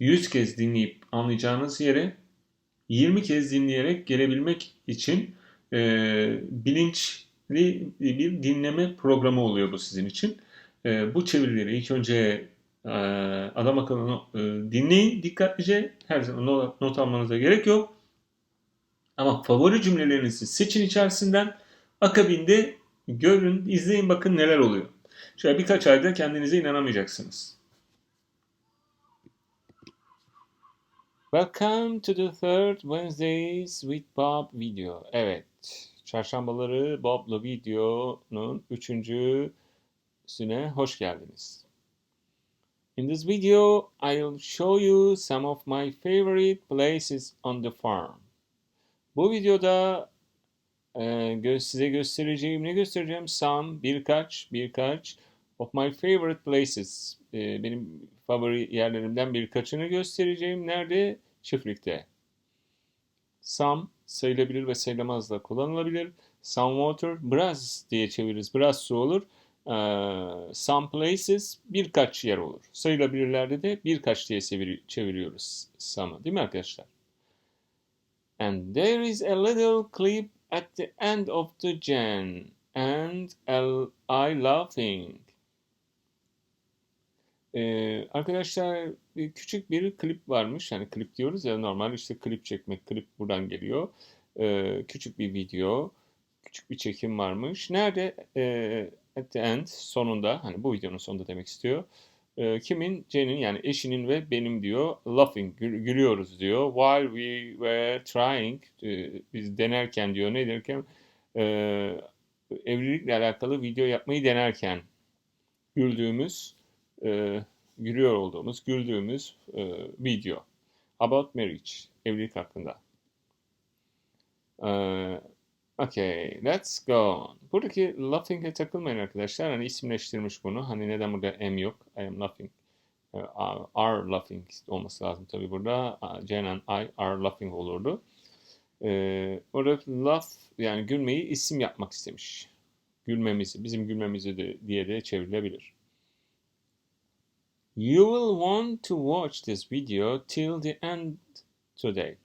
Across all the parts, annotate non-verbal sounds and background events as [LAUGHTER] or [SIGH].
100 kez dinleyip anlayacağınız yere 20 kez dinleyerek gelebilmek için e, bilinçli bir dinleme programı oluyor bu sizin için. E, bu çevirileri ilk önce e, adam akıllı e, dinleyin dikkatlice. Her zaman not, not almanıza gerek yok. Ama favori cümlelerinizi seçin içerisinden. Akabinde görün, izleyin bakın neler oluyor. Şöyle birkaç ayda kendinize inanamayacaksınız. Welcome to the third Wednesdays with Bob video. Evet, çarşambaları Bob'la videonun üçüncüsüne hoş geldiniz. In this video, I'll show you some of my favorite places on the farm. Bu videoda e, size göstereceğim, ne göstereceğim? Some, birkaç, birkaç of my favorite places. E, benim favori yerlerimden birkaçını göstereceğim. Nerede? Çiftlikte. Some sayılabilir ve sayılamaz da kullanılabilir. Some water, biraz diye çeviririz. Biraz su olur. Ee, some places, birkaç yer olur. Sayılabilirlerde de birkaç diye çeviri- çeviriyoruz some'ı. Değil mi arkadaşlar? And there is a little clip at the end of the gen. And I laughing. Ee, arkadaşlar küçük bir klip varmış. Yani klip diyoruz ya normal işte klip çekmek. Klip buradan geliyor. Ee, küçük bir video. Küçük bir çekim varmış. Nerede? Ee, at the end sonunda hani bu videonun sonunda demek istiyor. Ee, kimin? Jen'in yani eşinin ve benim diyor. Laughing gül- gülüyoruz diyor. While we were trying e, biz denerken diyor ne derken e, evlilikle alakalı video yapmayı denerken güldüğümüz e, gülüyor olduğumuz, güldüğümüz e, video. About marriage, evlilik hakkında. E, okay, let's go on. Buradaki laughing'e takılmayın arkadaşlar. Hani isimleştirmiş bunu. Hani neden burada M yok? I am laughing. E, are, laughing olması lazım tabii burada. Jen and I are laughing olurdu. E, orada laugh yani gülmeyi isim yapmak istemiş. Gülmemizi, bizim gülmemizi de, diye de çevrilebilir. You will want to watch this video till the end today.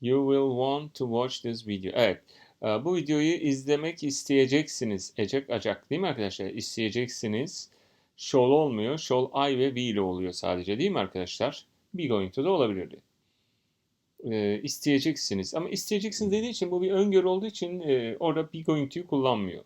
You will want to watch this video. Evet. e, Bu videoyu izlemek isteyeceksiniz. Ecek acak değil mi arkadaşlar? İsteyeceksiniz. Shall olmuyor. Shall I ve we ile oluyor sadece değil mi arkadaşlar? Be going to da olabilirdi. E, isteyeceksiniz. Ama isteyeceksiniz dediği için bu bir öngörü olduğu için e, orada be going to'yu kullanmıyor.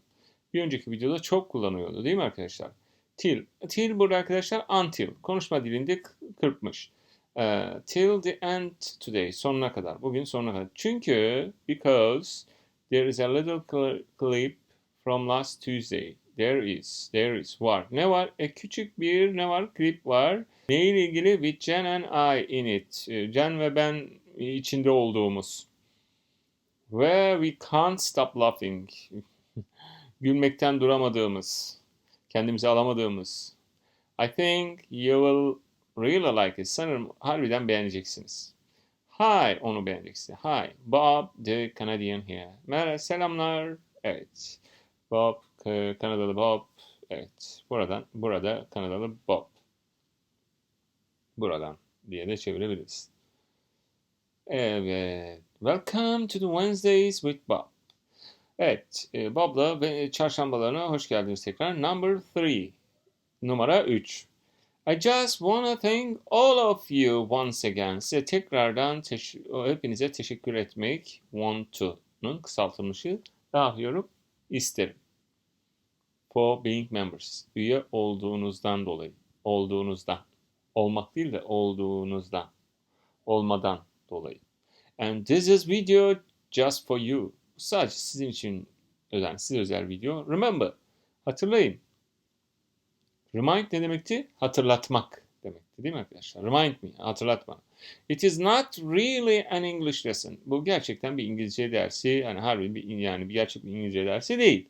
Bir önceki videoda çok kullanıyordu değil mi arkadaşlar? Till. Till burada arkadaşlar until. Konuşma dilinde kırpmış. Ee, till the end today. Sonuna kadar. Bugün sonuna kadar. Çünkü because there is a little cl- clip from last Tuesday. There is. There is. Var. Ne var? E, küçük bir ne var? Klip var. Neyle ilgili? With Jen and I in it. Ee, Jen ve ben içinde olduğumuz. Where we can't stop laughing. [LAUGHS] Gülmekten duramadığımız kendimizi alamadığımız. I think you will really like it. Sanırım harbiden beğeneceksiniz. Hi, onu beğeneceksiniz. Hi, Bob the Canadian here. Merhaba, selamlar. Evet. Bob, e, Kanadalı Bob. Evet. Buradan, burada Kanadalı Bob. Buradan diye de çevirebiliriz. Evet. Welcome to the Wednesdays with Bob. Evet, e, Bob'la ve çarşambalarına hoş geldiniz tekrar. Number three, numara 3. I just wanna thank all of you once again. Size tekrardan teş- hepinize teşekkür etmek, want to'nun kısaltılmışı dağıtıyorum, isterim. For being members. Üye olduğunuzdan dolayı. Olduğunuzdan. Olmak değil de olduğunuzdan. Olmadan dolayı. And this is video just for you. Sadece sizin için özel, size özel video. Remember, hatırlayın. Remind ne demekti? Hatırlatmak demekti değil mi arkadaşlar? Remind me, hatırlatma. It is not really an English lesson. Bu gerçekten bir İngilizce dersi, yani harbi bir, yani bir gerçek bir İngilizce dersi değil.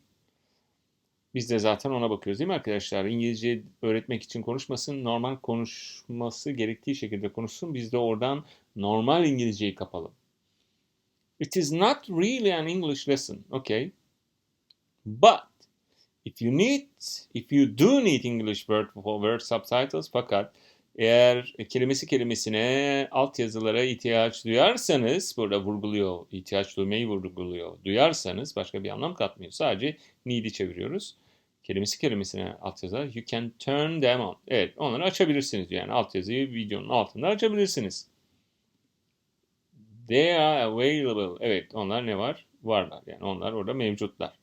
Biz de zaten ona bakıyoruz değil mi arkadaşlar? İngilizce öğretmek için konuşmasın, normal konuşması gerektiği şekilde konuşsun. Biz de oradan normal İngilizceyi kapalım. It is not really an English lesson, okay? But if you need, if you do need English word for word subtitles, fakat Eğer kelimesi kelimesine altyazılara ihtiyaç duyarsanız, burada vurguluyor, ihtiyaç duymayı vurguluyor. Duyarsanız başka bir anlam katmıyor. Sadece need'i çeviriyoruz. Kelimesi kelimesine altyazılar. You can turn them on. Evet, onları açabilirsiniz. Yani altyazıyı videonun altında açabilirsiniz. They are available. Evet, onlar ne var? Varlar. Yani onlar orada mevcutlar.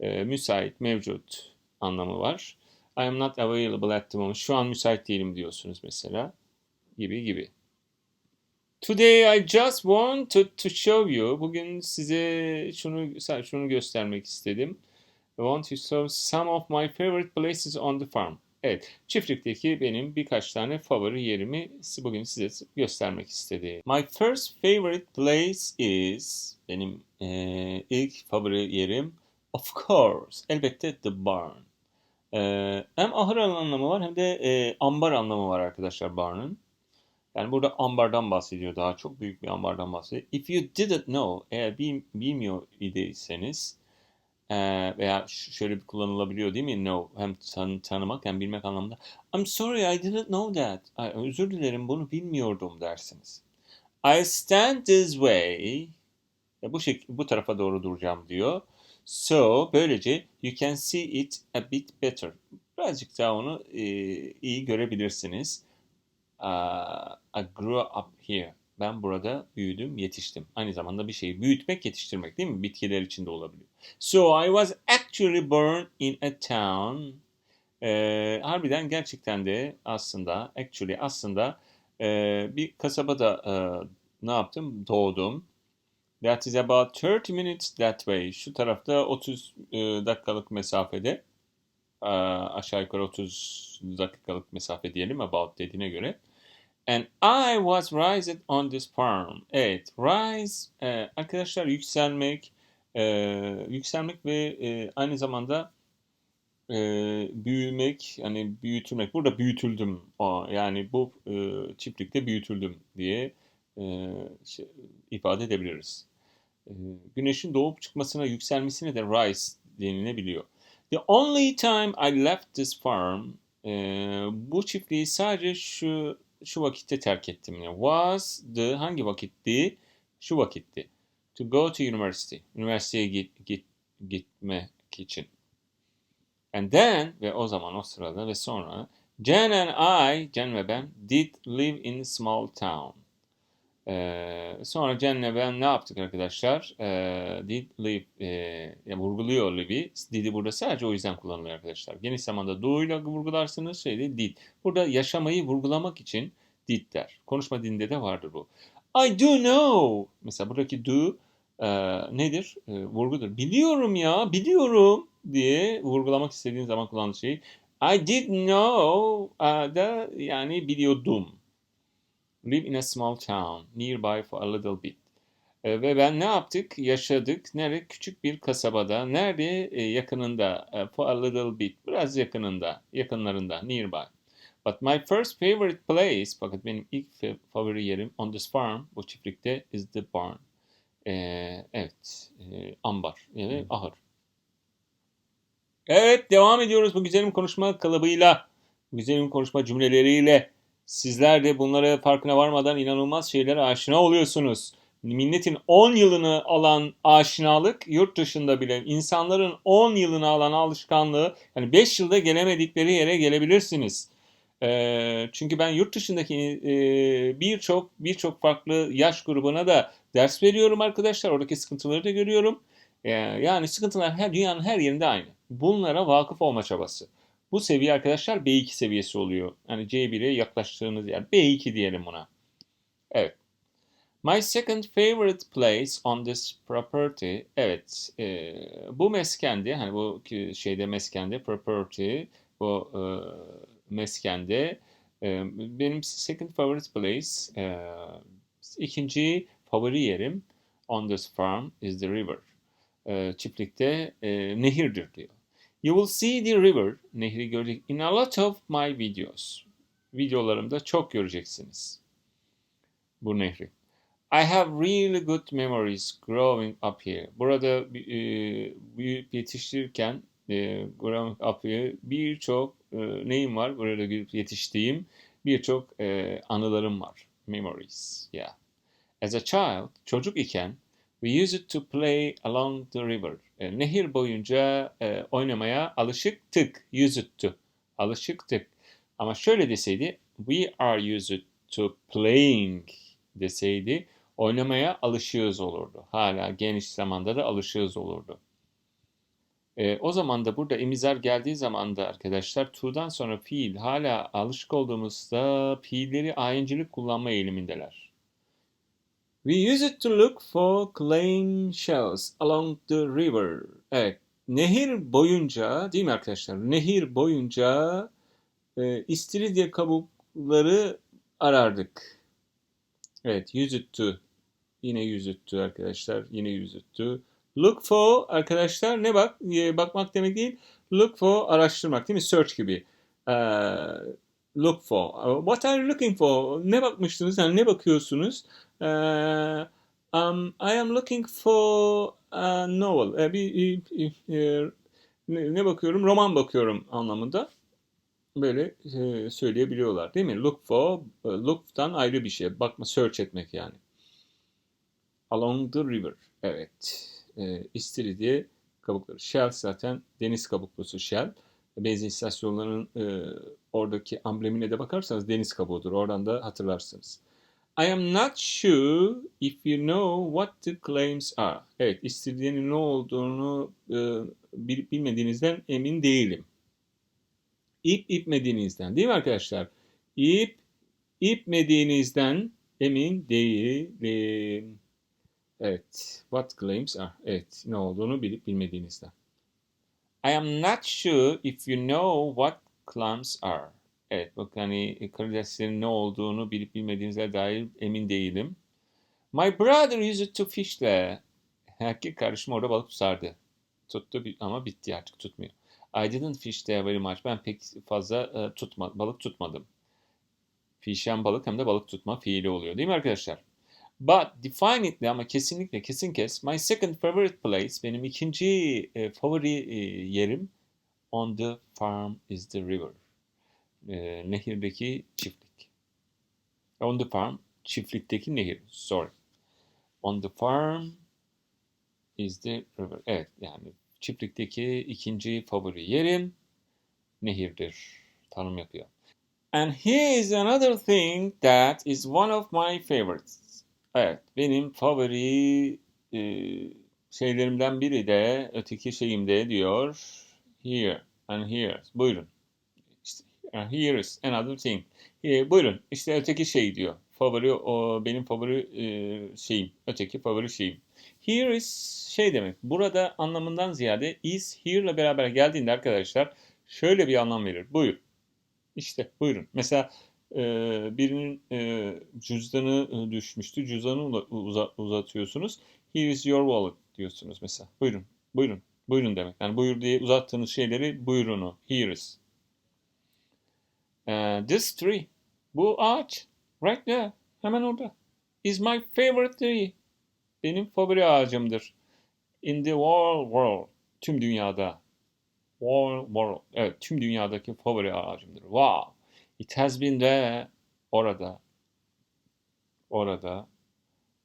Ee, müsait, mevcut anlamı var. I am not available at the moment. Şu an müsait değilim diyorsunuz mesela. Gibi gibi. Today I just wanted to show you. Bugün size şunu şunu göstermek istedim. I want to show some of my favorite places on the farm. Evet, çiftlikteki benim birkaç tane favori yerimi bugün size göstermek istedim. My first favorite place is benim e, ilk favori yerim of course elbette the barn. E, hem ahır anlamı var hem de e, ambar anlamı var arkadaşlar barn'ın. Yani burada ambardan bahsediyor daha çok büyük bir ambardan bahsediyor. If you didn't know eğer bilmiyor idiyseniz ee, veya şöyle bir kullanılabiliyor değil mi? Know hem tan tanımak hem bilmek anlamında. I'm sorry I didn't know that. Ay, özür dilerim bunu bilmiyordum dersiniz. I stand this way. Bu şek bu tarafa doğru duracağım diyor. So böylece you can see it a bit better. Birazcık daha onu e, iyi görebilirsiniz. Uh, I grew up here. Ben burada büyüdüm, yetiştim. Aynı zamanda bir şeyi büyütmek, yetiştirmek değil mi? Bitkiler için de olabiliyor. So I was actually born in a town. Ee, harbiden gerçekten de aslında, actually aslında e, bir kasabada e, ne yaptım? Doğdum. That is about 30 minutes that way. Şu tarafta 30 e, dakikalık mesafede. E, aşağı yukarı 30 dakikalık mesafe diyelim about dediğine göre. And I was raised on this farm. Evet, rise e, arkadaşlar yükselmek, e, yükselmek ve e, aynı zamanda e, büyümek, yani büyütülmek. Burada büyütüldüm. O, yani bu e, çiftlikte büyütüldüm diye e, şey, ifade edebiliriz. E, güneşin doğup çıkmasına, yükselmesine de rise denilebiliyor. The only time I left this farm, e, bu çiftliği sadece şu şu vakitte terk ettim. Yani was the hangi vakitti? Şu vakitti. To go to university. Üniversiteye git, git, gitmek için. And then ve o zaman o sırada ve sonra Jen and I, Jen ve ben did live in small town. Ee, sonra Jen'le ben ne yaptık arkadaşlar? Ee, did live, e, yani vurguluyor live'i. Did'i burada sadece o yüzden kullanılıyor arkadaşlar. Geniş zamanda do ile vurgularsınız şeyde did. Burada yaşamayı vurgulamak için did der. Konuşma dilinde de vardır bu. I do know. Mesela buradaki do e, nedir? E, vurgudur. Biliyorum ya, biliyorum diye vurgulamak istediğin zaman kullandığı şey. I did know uh, da yani biliyordum. Live in a small town nearby for a little bit. E, ve ben ne yaptık? Yaşadık. Nerede? Küçük bir kasabada. Nerede? E, yakınında. E, for a little bit. Biraz yakınında. Yakınlarında. Nearby. But my first favorite place, fakat benim ilk favori yerim on this farm, bu çiftlikte is the barn. Ee, evet, e, ambar, yani ahır. Evet, devam ediyoruz bu güzelim konuşma kalıbıyla, güzelim konuşma cümleleriyle. Sizler de bunlara farkına varmadan inanılmaz şeylere aşina oluyorsunuz. Milletin 10 yılını alan aşinalık yurt dışında bile insanların 10 yılını alan alışkanlığı yani 5 yılda gelemedikleri yere gelebilirsiniz. E, çünkü ben yurt dışındaki e, birçok birçok farklı yaş grubuna da ders veriyorum arkadaşlar. Oradaki sıkıntıları da görüyorum. E, yani sıkıntılar her dünyanın her yerinde aynı. Bunlara vakıf olma çabası. Bu seviye arkadaşlar B2 seviyesi oluyor. Yani C1'e yaklaştığınız yer. B2 diyelim buna. Evet. My second favorite place on this property. Evet. E, bu meskende, hani bu şeyde meskende property bu e, meskende e, benim second favorite place e, ikinci favori yerim on this farm is the river. E, çiftlikte e, nehirdir diyor. You will see the river, nehri görecek in a lot of my videos. Videolarımda çok göreceksiniz bu nehri. I have really good memories growing up here. Burada e, büyüyüp yetiştirirken e, growing up here birçok e, neyim var burada yetiştiğim birçok e, anılarım var. Memories. Yeah. As a child, çocuk iken we used to play along the river. E, nehir boyunca e, oynamaya alışıktık. Used to. Alışıktık. Ama şöyle deseydi we are used to playing deseydi oynamaya alışığız olurdu. Hala geniş zamanda da alışığız olurdu. E, o zaman da burada emizar geldiği zaman da arkadaşlar to'dan sonra fiil hala alışık olduğumuzda fiilleri ayincilik kullanma eğilimindeler. We used to look for clam shells along the river. Evet, nehir boyunca değil mi arkadaşlar? Nehir boyunca e, istiridye kabukları arardık. Evet, to. Yine to arkadaşlar. Yine to. Look for arkadaşlar ne bak? E, bakmak demek değil. Look for araştırmak değil mi? Search gibi. Ee, look for. What are you looking for? Ne bakmıştınız? Yani ne bakıyorsunuz? Ee, um, I am looking for a novel. Ee, bir, ne bakıyorum? Roman bakıyorum anlamında. Böyle e, söyleyebiliyorlar değil mi? Look for, e, look'tan ayrı bir şey. Bakma, search etmek yani. Along the river. Evet. E, istiridye kabukları. Shell zaten deniz kabuklusu shell. Benzin istasyonlarının e, oradaki amblemine de bakarsanız deniz kabuğudur. Oradan da hatırlarsınız. I am not sure if you know what the claims are. Evet, istiridyenin ne olduğunu e, bilmediğinizden emin değilim. İp ipmediğinizden değil mi arkadaşlar? İp ipmediğinizden emin değilim. Evet. What claims are? Evet. Ne olduğunu bilip bilmediğinizden. I am not sure if you know what claims are. Evet. Bak hani karideslerin ne olduğunu bilip bilmediğinize dair emin değilim. My brother used to fish there. Erkek kardeşim orada balık tutardı. Tuttu ama bitti artık tutmuyor. I didn't fish there very much. Ben pek fazla uh, tutma, balık tutmadım. Fish hem balık hem de balık tutma fiili oluyor değil mi arkadaşlar? But definitely ama kesinlikle kesin kes my second favorite place benim ikinci e, favori e, yerim on the farm is the river. E, nehirdeki çiftlik. On the farm çiftlikteki nehir. Sorry. On the farm is the river. Evet yani çiftlikteki ikinci favori yerim nehirdir. Tanım yapıyor. And here is another thing that is one of my favorites. Evet, benim favori e, şeylerimden biri de öteki şeyimde diyor here and here. Buyurun. Here is another thing. Here, buyurun. İşte öteki şey diyor. Favori o benim favori e, şeyim. Öteki favori şeyim. Here is şey demek. Burada anlamından ziyade is here ile beraber geldiğinde arkadaşlar şöyle bir anlam verir. Buyur. İşte buyurun. Mesela e, birinin e, cüzdanı e, düşmüştü. Cüzdanı uza, uzatıyorsunuz. Here is your wallet diyorsunuz mesela. Buyurun. Buyurun. Buyurun demek. Yani buyur diye uzattığınız şeyleri buyurunu. Here is. Uh, this tree. Bu ağaç. Right there. Hemen orada. Is my favorite tree. Benim favori ağacımdır. In the whole world. Tüm dünyada. Whole world. Evet, tüm dünyadaki favori ağacımdır. Wow. It has been there. Orada. Orada.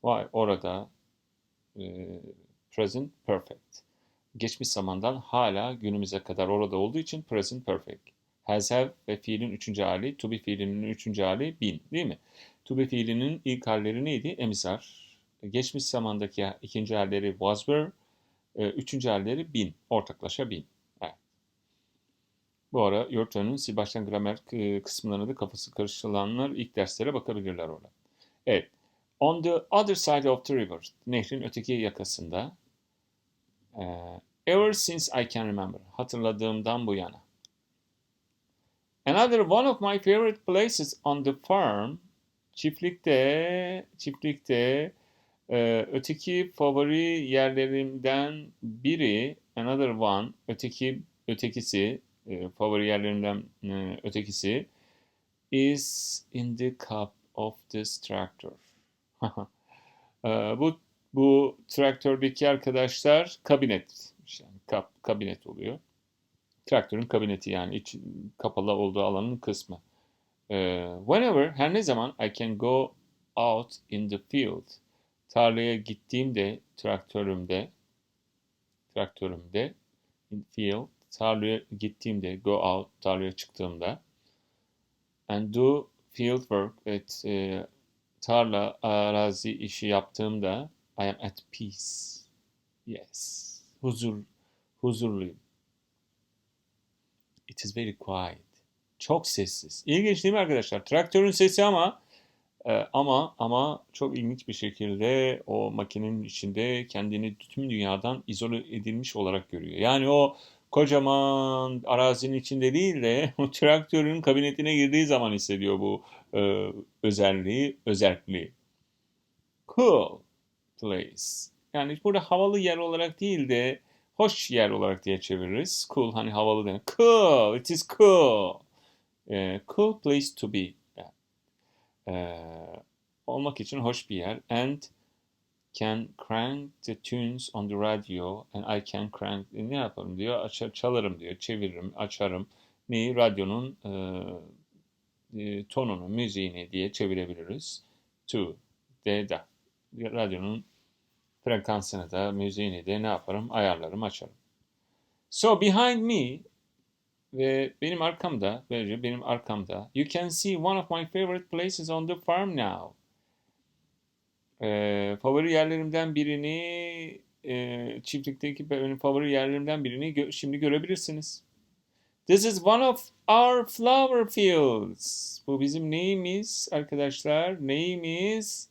Vay orada. E, present perfect. Geçmiş zamandan hala günümüze kadar orada olduğu için present perfect. Have ve fiilin üçüncü hali, to be fiilinin üçüncü hali been değil mi? To be fiilinin ilk halleri neydi? Emisar. Geçmiş zamandaki ikinci halleri was were. Üçüncü halleri been. Ortaklaşa been. Bu ara Yorkton'un sil baştan gramer kısımlarına da kafası karışılanlar ilk derslere bakabilirler orada. Evet. On the other side of the river, nehrin öteki yakasında, uh, ever since I can remember, hatırladığımdan bu yana. Another one of my favorite places on the farm, çiftlikte, çiftlikte e, öteki favori yerlerimden biri, another one, öteki, ötekisi, e, favori yerlerimden e, ötekisi is in the cup of this tractor. [LAUGHS] e, bu bu traktördeki arkadaşlar kabinet yani kap, kabinet oluyor. Traktörün kabineti yani iç kapalı olduğu alanın kısmı. Ee, whenever, her ne zaman I can go out in the field. Tarlaya gittiğimde, traktörümde, traktörümde, in field, tarlaya gittiğimde, go out, tarlaya çıktığımda, and do field work, evet, e, tarla, arazi işi yaptığımda, I am at peace. Yes. Huzur, huzurluyum. It is very quiet. Çok sessiz. İlginç değil mi arkadaşlar? Traktörün sesi ama e, ama ama çok ilginç bir şekilde o makinenin içinde kendini tüm dünyadan izole edilmiş olarak görüyor. Yani o kocaman arazinin içinde değil de [LAUGHS] o traktörün kabinetine girdiği zaman hissediyor bu e, özelliği, özelliği. Cool place. Yani burada havalı yer olarak değil de hoş yer olarak diye çeviririz. Cool hani havalı demek. Cool, it is cool. Ee, cool place to be. Ee, olmak için hoş bir yer. And can crank the tunes on the radio and I can crank e, ne yaparım diyor açar çalarım diyor çeviririm açarım neyi radyonun e, e, tonunu müziğini diye çevirebiliriz to de da radyonun frekansını da müziğini de ne yaparım ayarlarım açarım. So behind me ve benim arkamda böylece benim arkamda you can see one of my favorite places on the farm now. Ee, favori yerlerimden birini e, çiftlikteki benim favori yerlerimden birini gö şimdi görebilirsiniz. This is one of our flower fields. Bu bizim neyimiz arkadaşlar? Neyimiz?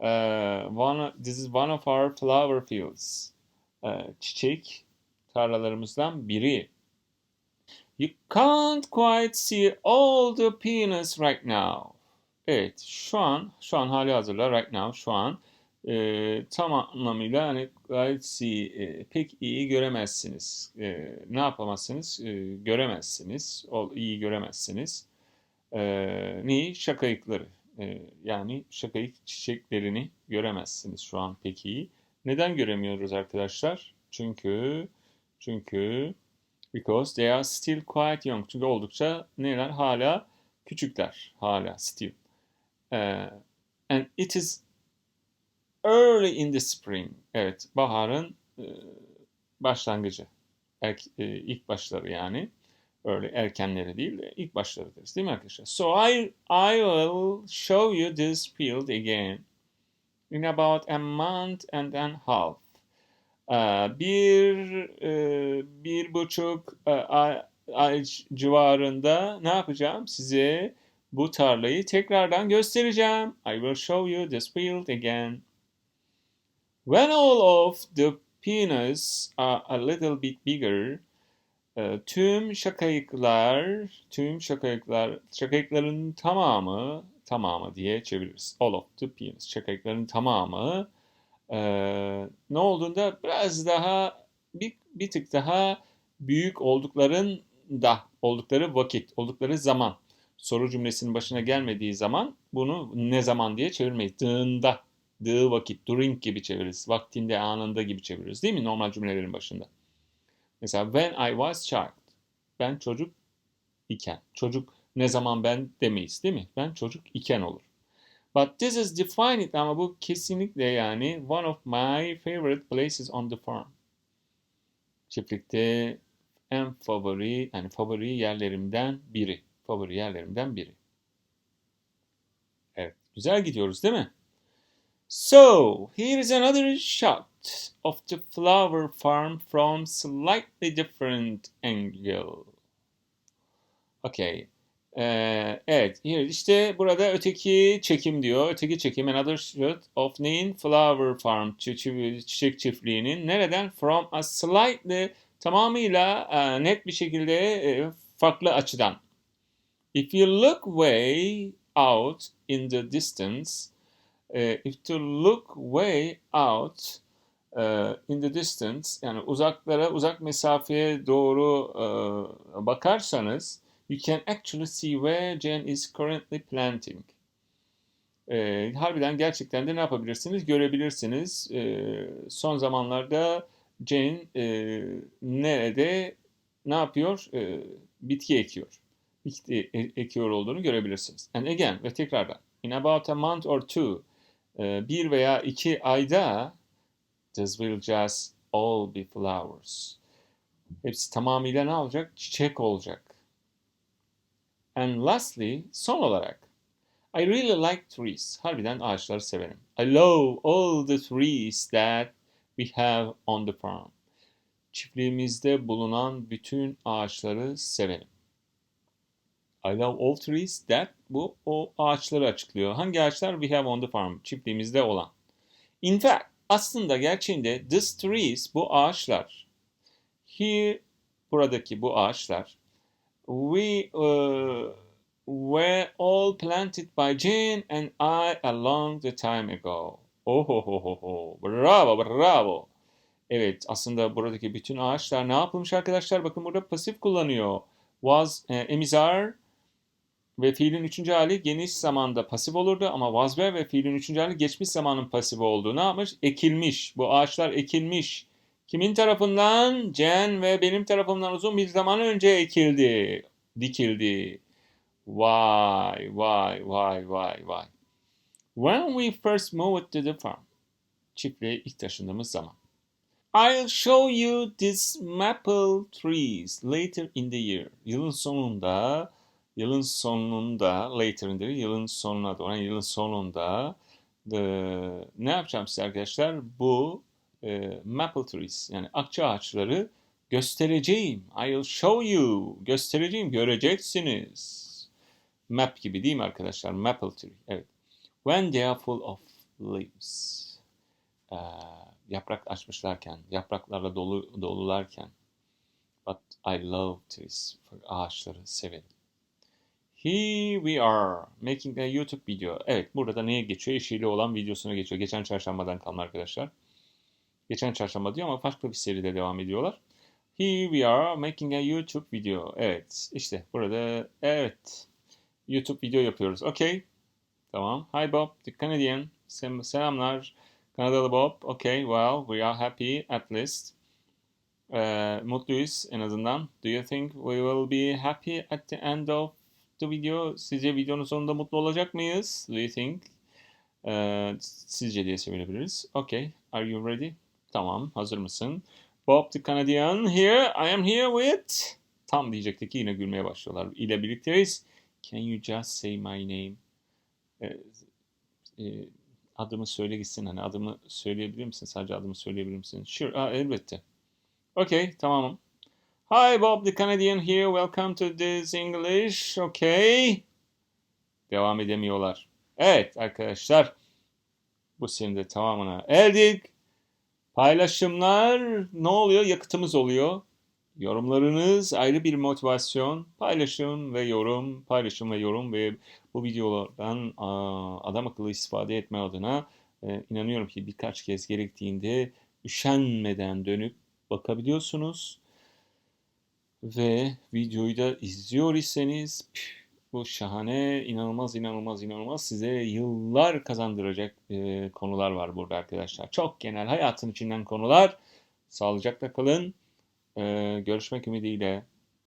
Uh, one, this is one of our flower fields. Uh, çiçek tarlalarımızdan biri. You can't quite see all the peanuts right now. Evet, şu an, şu an hali hazırda, right now, şu an e, tam anlamıyla hani gayet see, e, pek iyi göremezsiniz. E, ne yapamazsınız? E, göremezsiniz. O, iyi göremezsiniz. E, neyi? Şakayıkları. E, yani şakayık çiçeklerini göremezsiniz şu an pek iyi. Neden göremiyoruz arkadaşlar? Çünkü çünkü because they are still quite young. Çünkü oldukça neler? Hala küçükler. Hala still. Uh, and it is early in the spring. Evet, baharın e, başlangıcı. Erk, e, ilk başları yani. Öyle erkenleri değil de ilk başları deriz değil mi arkadaşlar? So I, I will show you this field again in about a month and a half. Ee, bir, e, bir buçuk e, ay, ay civarında ne yapacağım? Size bu tarlayı tekrardan göstereceğim. I will show you this field again. When all of the peanuts are a little bit bigger, e, tüm şakayıklar, tüm şakayıklar, şakayıkların tamamı, tamamı diye çeviririz. All of the peanuts, şakayıkların tamamı e, ne olduğunda biraz daha, bir, bir tık daha büyük oldukların da, oldukları vakit, oldukları zaman. Soru cümlesinin başına gelmediği zaman bunu ne zaman diye çevirmeyiz. Dığında, dığı vakit, during gibi çeviririz. Vaktinde, anında gibi çeviririz değil mi normal cümlelerin başında? Mesela when I was child. Ben çocuk iken. Çocuk ne zaman ben demeyiz değil mi? Ben çocuk iken olur. But this is defined ama bu kesinlikle yani one of my favorite places on the farm. Çiftlikte en favori yani favori yerlerimden biri. Favori yerlerimden biri. Evet, güzel gidiyoruz değil mi? So, here is another shot of the flower farm from slightly different angle. Okay. Ee, evet, işte burada öteki çekim diyor. Öteki çekim, another shot of neyin? Flower farm, çiçek çiftliğinin. Nereden? From a slightly, tamamıyla uh, net bir şekilde uh, farklı açıdan. If you look way out in the distance, uh, if to look way out in the distance, yani uzaklara, uzak mesafeye doğru uh, bakarsanız, you can actually see where Jen is currently planting. E, harbiden gerçekten de ne yapabilirsiniz? Görebilirsiniz. E, son zamanlarda Jen e, nerede ne yapıyor? E, bitki ekiyor. ekti- e- ekiyor olduğunu görebilirsiniz. And again ve tekrardan in about a month or two e, bir veya iki ayda this will just all be flowers. Hepsi tamamıyla ne olacak? Çiçek olacak. And lastly, son olarak I really like trees. Harbiden ağaçları severim. I love all the trees that we have on the farm. Çiftliğimizde bulunan bütün ağaçları severim. I love all trees that bu o ağaçları açıklıyor. Hangi ağaçlar? We have on the farm. Çiftliğimizde olan. In fact, aslında gerçeğinde these trees, bu ağaçlar, here, buradaki bu ağaçlar, we uh, were all planted by Jane and I a long the time ago. Ohohoho, bravo, bravo. Evet, aslında buradaki bütün ağaçlar ne yapılmış arkadaşlar? Bakın burada pasif kullanıyor. Was, e, emizar ve fiilin üçüncü hali geniş zamanda pasif olurdu ama were ve fiilin üçüncü hali geçmiş zamanın pasif olduğu. Ne yapmış? Ekilmiş. Bu ağaçlar ekilmiş. Kimin tarafından? Jen ve benim tarafımdan uzun bir zaman önce ekildi, dikildi. Why, why, why, why, why? When we first moved to the farm. Çiftliğe ilk taşındığımız zaman. I'll show you these maple trees later in the year. Yılın sonunda, yılın sonunda, later in the yılın sonuna doğru, yani yılın sonunda the, ne yapacağım size arkadaşlar? Bu e, maple trees, yani akça ağaçları göstereceğim. I'll show you. Göstereceğim, göreceksiniz. Map gibi değil mi arkadaşlar? Maple tree. Evet. When they are full of leaves. Ee, yaprak açmışlarken, yapraklarla dolu dolularken. But I love trees. Ağaçları severim. Here we are making a YouTube video. Evet burada neye geçiyor? Yeşili olan videosuna geçiyor. Geçen çarşambadan kalma arkadaşlar. Geçen çarşamba diyor ama farklı bir seride devam ediyorlar. Here we are making a YouTube video. Evet işte burada evet YouTube video yapıyoruz. Okay. Tamam. Hi Bob, the Canadian. Sem selamlar. Kanadalı Bob. Okay, well, we are happy at least. Ee, mutluyuz en azından. Do you think we will be happy at the end of the video? Sizce videonun sonunda mutlu olacak mıyız? Do you think? Ee, sizce diye çevirebiliriz. Okay, are you ready? Tamam, hazır mısın? Bob the Canadian here. I am here with... Tam diyecektik yine gülmeye başlıyorlar. İle birlikteyiz. Can you just say my name? Ee, e, adımı söyle gitsin. Hani adımı söyleyebilir misin? Sadece adımı söyleyebilir misin? Sure. Aa, elbette. Okay, tamam. Hi Bob the Canadian here. Welcome to this English. Okay. Devam edemiyorlar. Evet arkadaşlar. Bu serinin tamamına erdik. Paylaşımlar ne oluyor? Yakıtımız oluyor. Yorumlarınız ayrı bir motivasyon. Paylaşım ve yorum, paylaşım ve yorum ve bu videolardan adam akıllı istifade etme adına e, inanıyorum ki birkaç kez gerektiğinde üşenmeden dönüp bakabiliyorsunuz. Ve videoyu da izliyor iseniz bu şahane, inanılmaz, inanılmaz, inanılmaz size yıllar kazandıracak e, konular var burada arkadaşlar. Çok genel hayatın içinden konular. Sağlıcakla kalın. Ee, görüşmek ümidiyle.